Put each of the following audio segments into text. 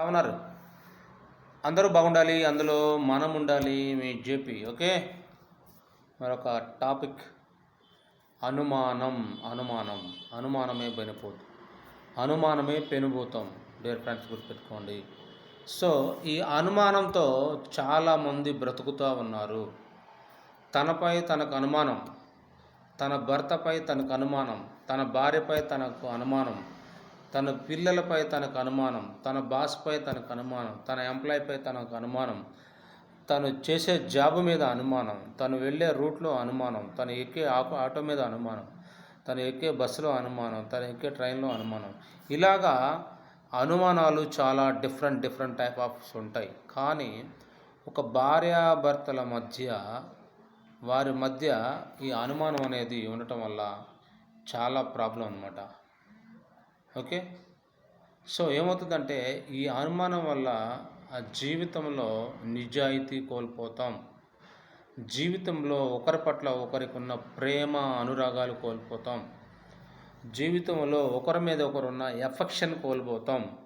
ఎలా ఉన్నారు అందరూ బాగుండాలి అందులో మనం ఉండాలి మీ జేపీ ఓకే? మరొక టాపిక్. అనుమానం అనుమానం అనుమానమే పెనుపోతు అనుమానమే పెనుభూతం డియర్ ఫ్రెండ్స్ గుర్తుపెట్టుకోండి. సో ఈ అనుమానంతో చాలామంది బ్రతుకుతూ ఉన్నారు. తనపై తనకు అనుమానం తన భర్తపై తనకు అనుమానం తన భార్యపై తనకు అనుమానం తన పిల్లలపై తనకు అనుమానం తన బాస్పై తనకు అనుమానం తన ఎంప్లాయీపై తనకు అనుమానం తను చేసే జాబ్ మీద అనుమానం తను వెళ్ళే రూట్లో అనుమానం తను ఎక్కే ఆటో ఆటో మీద అనుమానం తను ఎక్కే బస్సులో అనుమానం తను ఎక్కే ట్రైన్లో అనుమానం. ఇలాగా అనుమానాలు చాలా డిఫరెంట్ డిఫరెంట్ టైప్ ఆఫ్స్ ఉంటాయి. కానీ ఒక భార్యాభర్తల మధ్య వారి మధ్య ఈ అనుమానం అనేది ఉండటం వల్ల చాలా ప్రాబ్లం అనమాట ఓకే? సో ఏమవుతుందంటే ఈ అనుమానం వల్ల ఆ జీవితంలో నిజాయితీ కోల్పోతాం. జీవితంలో ఒకరి పట్ల ఒకరికి ఉన్న ప్రేమ అనురాగాలు కోల్పోతాం. జీవితంలో ఒకరి మీద ఒకరున్న ఎఫెక్షన్ కోల్పోతాం.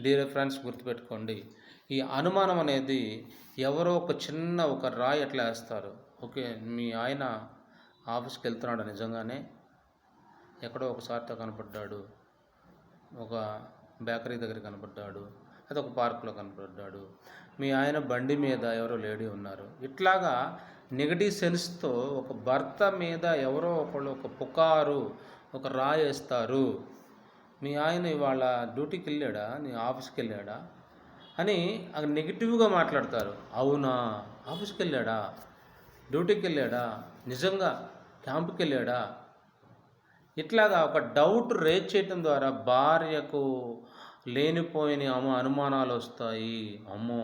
డియర్ ఫ్రెండ్స్ గుర్తుపెట్టుకోండి. ఈ అనుమానం అనేది ఎవరో ఒక చిన్న ఒక రాయి ఎట్లా వేస్తారు. ఓకే? మీ ఆయన ఆఫీస్కి వెళ్తున్నాడు నిజంగానే. ఎక్కడో ఒకసారితో కనపడ్డాడు. ఒక బేకరీ దగ్గర కనపడ్డాడు అది ఒక పార్కులో కనపడ్డాడు. మీ ఆయన బండి మీద ఎవరో లేడీ ఉన్నారు. ఇట్లాగా నెగటివ్ సెన్స్తో ఒక భర్త మీద ఎవరో ఒకళ్ళు ఒక పుకారు ఒక రాయి వేస్తారు. మీ ఆయన ఇవాళ డ్యూటీకి వెళ్ళాడా? నీ ఆఫీస్కి వెళ్ళాడా? అని అది నెగిటివ్గా మాట్లాడతారు. అవునా? ఆఫీస్కి వెళ్ళాడా? డ్యూటీకి వెళ్ళాడా? నిజంగా క్యాంప్కి వెళ్ళాడా? ఇట్లాగా ఒక డౌట్ రేజ్ చేయటం ద్వారా భార్యకు లేనిపోయిన అమ్మ అనుమానాలు వస్తాయి. అమ్మో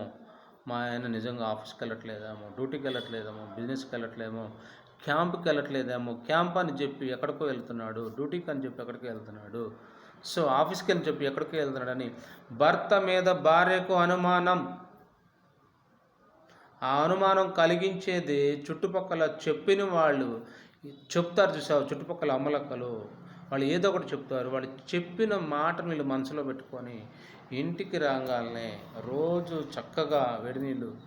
మా ఆయన నిజంగా ఆఫీస్కి వెళ్ళట్లేదేమో డ్యూటీకి వెళ్ళట్లేదేమో బిజినెస్కి వెళ్ళట్లేమో క్యాంప్కి వెళ్ళట్లేదేమో క్యాంప్ అని చెప్పి ఎక్కడికో వెళ్తున్నాడు డ్యూటీకి అని చెప్పి ఎక్కడికో వెళ్తున్నాడు సో ఆఫీస్కి అని చెప్పి ఎక్కడికో వెళ్తున్నాడని భర్త మీద భార్యకు అనుమానం. ఆ అనుమానం కలిగించేది చుట్టుపక్కల చెప్పిన వాళ్ళు చెప్తారు చూసావు? చుట్టుపక్కల అమ్మలక్కలు వాళ్ళు ఏదో ఒకటి చెప్తారు. వాళ్ళు చెప్పిన మాటను వీళ్ళు మనసులో పెట్టుకొని ఇంటికి రాగానే రోజు చక్కగా వేడి నీళ్ళు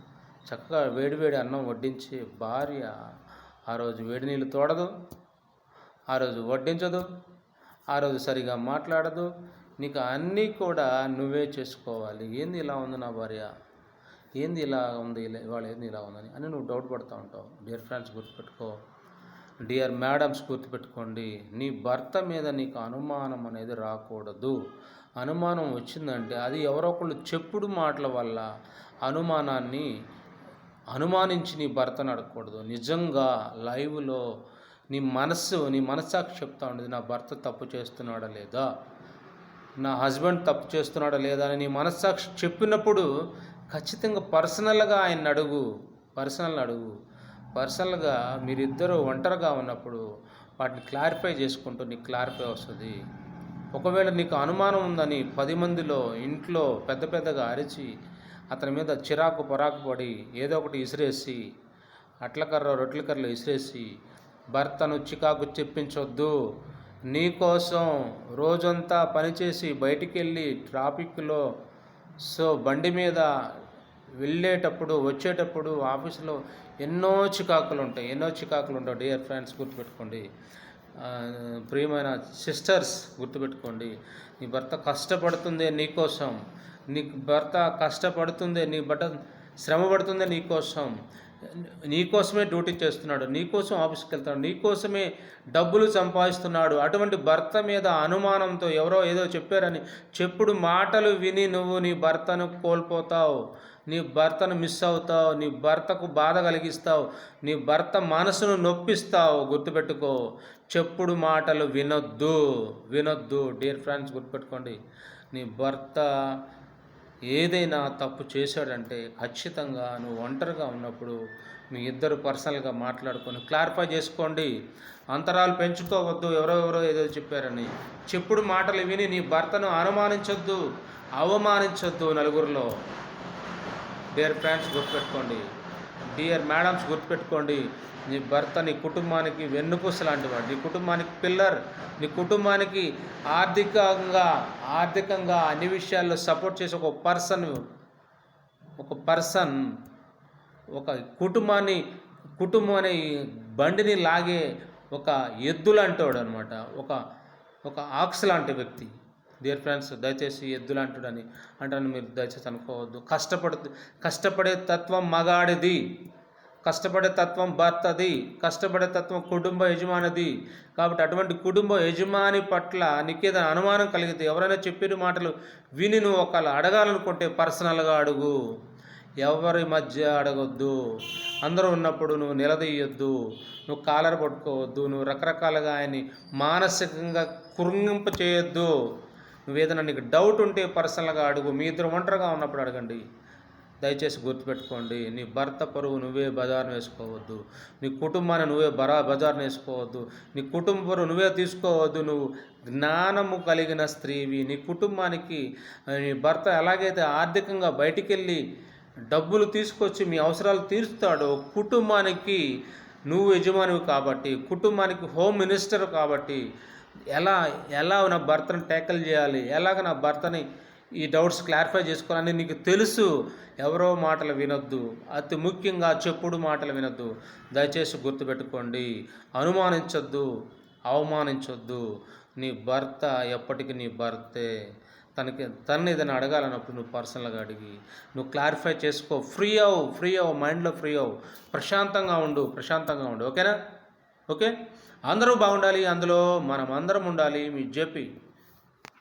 చక్కగా వేడివేడి అన్నం వడ్డించి భార్య ఆ రోజు వేడి నీళ్ళు తోడదు ఆ రోజు వడ్డించదు ఆ రోజు సరిగా మాట్లాడదు. నీకు అన్నీ కూడా నువ్వే చేసుకోవాలి. ఏంది ఇలా ఉంది నా భార్య? ఏంది ఇలా ఉంది? ఇలా- ఇవాళ ఏంది ఇలా ఉందని అని నువ్వు డౌట్ పడుతూ ఉంటావు. డియర్ ఫ్రెండ్స్ గుర్తుపెట్టుకో. డియర్ మేడమ్స్ గుర్తుపెట్టుకోండి నీ భర్త మీద నీకు అనుమానం అనేది రాకూడదు. అనుమానం వచ్చిందంటే అది ఎవరో ఒకళ్ళు చెప్పుడు మాటల వల్ల అనుమానాన్ని అనుమానించి నీ భర్తను అడగకూడదు. నిజంగా లైవ్లో నీ మనస్సు నీ మనస్సాక్షి చెప్తా ఉండేది నా భర్త తప్పు చేస్తున్నాడా లేదా? నా హస్బెండ్ తప్పు చేస్తున్నాడా లేదా అని నీ మనస్సాక్షి చెప్పినప్పుడు ఖచ్చితంగా పర్సనల్గా ఆయన అడుగు పర్సనల్ అడుగు. పర్సనల్గా మీరిద్దరూ ఒంటరిగా ఉన్నప్పుడు వాటిని క్లారిఫై చేసుకుంటూ నీకు క్లారిఫై వస్తుంది. ఒకవేళ నీకు అనుమానం ఉందని పది మందిలో ఇంట్లో పెద్ద పెద్దగా అరిచి అతని మీద చిరాకు పొరాకు పడి ఏదో ఒకటి ఇసిరేసి అట్ల కర్ర రొట్టెల కర్రలు ఇసిరేసి భర్తను చికాకు చెప్పించొద్దు. నీకోసం రోజంతా పనిచేసి బయటికి వెళ్ళి ట్రాఫిక్లో సో బండి మీద వెళ్ళేటప్పుడు వచ్చేటప్పుడు ఆఫీసులో ఎన్నో చికాకులు ఉంటాయి ఎన్నో చికాకులు ఉంటాయి డియర్ ఫ్రెండ్స్ గుర్తుపెట్టుకోండి. ప్రియమైన సిస్టర్స్ గుర్తుపెట్టుకోండి. నీ భర్త కష్టపడుతుందే నీకోసం నీ భర్త కష్టపడుతుందే నీ భర్త శ్రమ పడుతుందే నీకోసం నీకోసమే డ్యూటీ చేస్తున్నాడు నీకోసం ఆఫీస్కి వెళ్తాడు నీకోసమే డబ్బులు సంపాదిస్తున్నాడు అటువంటి భర్త మీద అనుమానంతో ఎవరో ఏదో చెప్పారని చెప్పుడు మాటలు విని నువ్వు నీ భర్తను కోల్పోతావు నీ భర్తను మిస్ అవుతావు నీ భర్తకు బాధ కలిగిస్తావు నీ భర్త మనసును నొప్పిస్తావు గుర్తుపెట్టుకో. చెప్పుడు మాటలు వినొద్దు వినొద్దు. డియర్ ఫ్రెండ్స్ గుర్తుపెట్టుకోండి. నీ భర్త ఏదైనా తప్పు చేశాడంటే ఖచ్చితంగా నువ్వు ఒంటరిగా ఉన్నప్పుడు మీ ఇద్దరు పర్సనల్గా మాట్లాడుకొని క్లారిఫై చేసుకోండి. అంతరాలు పెంచుకోవద్దు. ఎవరెవరో ఏదో చెప్పారని. చెప్పుడు మాటలు విని నీ భర్తను అనుమానించొద్దు. అవమానించొద్దు నలుగురిలో. డేర్ ఫ్రెండ్స్ గుర్తుపెట్టుకోండి. డియర్ మేడమ్స్ గుర్తుపెట్టుకోండి నీ భర్త నీ కుటుంబానికి వెన్నుపూస లాంటివాడు. నీ కుటుంబానికి పిల్లర్. నీ కుటుంబానికి ఆర్థికంగా ఆర్థికంగా అన్ని విషయాల్లో సపోర్ట్ చేసే ఒక పర్సన్ ఒక పర్సన్ ఒక కుటుంబాన్ని కుటుంబం అనే బండిని లాగే ఒక ఎద్దు లాంటివాడు అనమాట ఒక ఒక ఆక్స్ లాంటి వ్యక్తి. డియర్ ఫ్రెండ్స్ దయచేసి ఎద్దులు అంటుడని అంటాను మీరు దయచేసి అనుకోవద్దు. కష్టపడు కష్టపడే తత్వం మగాడిది. కష్టపడే తత్వం భర్తది. కష్టపడే తత్వం కుటుంబ యజమానిది. కాబట్టి అటువంటి కుటుంబ యజమాని పట్ల నీకేదైనా అనుమానం కలిగితే ఎవరైనా చెప్పిన మాటలు విని నువ్వు ఒకళ్ళు అడగాలనుకుంటే పర్సనల్గా అడుగు. ఎవరి మధ్య అడగొద్దు. అందరూ ఉన్నప్పుడు నువ్వు నిలదీయొద్దు. నువ్వు కాలర్ పట్టుకోవద్దు. నువ్వు రకరకాలుగా ఆయన్ని మానసికంగా కురుంగింప చేయొద్దు నువ్వేదైనా నీకు డౌట్ ఉంటే పర్సనల్గా అడుగు మీ ఇద్దరు ఒంటరిగా ఉన్నప్పుడు అడగండి. దయచేసి గుర్తుపెట్టుకోండి నీ భర్త పరువు నువ్వే బజార్ను వేసుకోవద్దు. నీ కుటుంబాన్ని నువ్వే బరా బజార్ను వేసుకోవద్దు. నీ కుటుంబ పరువు నువ్వే తీసుకోవద్దు. నువ్వు జ్ఞానము కలిగిన స్త్రీవి. నీ కుటుంబానికి నీ భర్త ఎలాగైతే ఆర్థికంగా బయటికి వెళ్ళి డబ్బులు తీసుకొచ్చి మీ అవసరాలు తీరుస్తాడో కుటుంబానికి నువ్వు యజమానివి కాబట్టి కుటుంబానికి హోమ్ మినిస్టర్ కాబట్టి ఎలా ఎలా నా భర్తను ట్యాకిల్ చేయాలి? ఎలాగ నా భర్తని ఈ డౌట్స్ క్లారిఫై చేసుకోవాలని నీకు తెలుసు? ఎవరో మాటలు వినొద్దు. అతి ముఖ్యంగా చెప్పుడు మాటలు వినొద్దు. దయచేసి గుర్తుపెట్టుకోండి. అనుమానించొద్దు. అవమానించొద్దు. నీ భర్త ఎప్పటికీ నీ భర్తే. తనకి తను ఏదైనా అడగాలన్నప్పుడు నువ్వు పర్సనల్గా అడిగి నువ్వు క్లారిఫై చేసుకో. ఫ్రీ అవు ఫ్రీ అవు మైండ్లో ఫ్రీ అవు ప్రశాంతంగా ఉండు ప్రశాంతంగా ఉండు. ఓకేనా ఓకే అందరూ బాగుండాలి అందులో మనం అందరం ఉండాలి మీ చెప్పి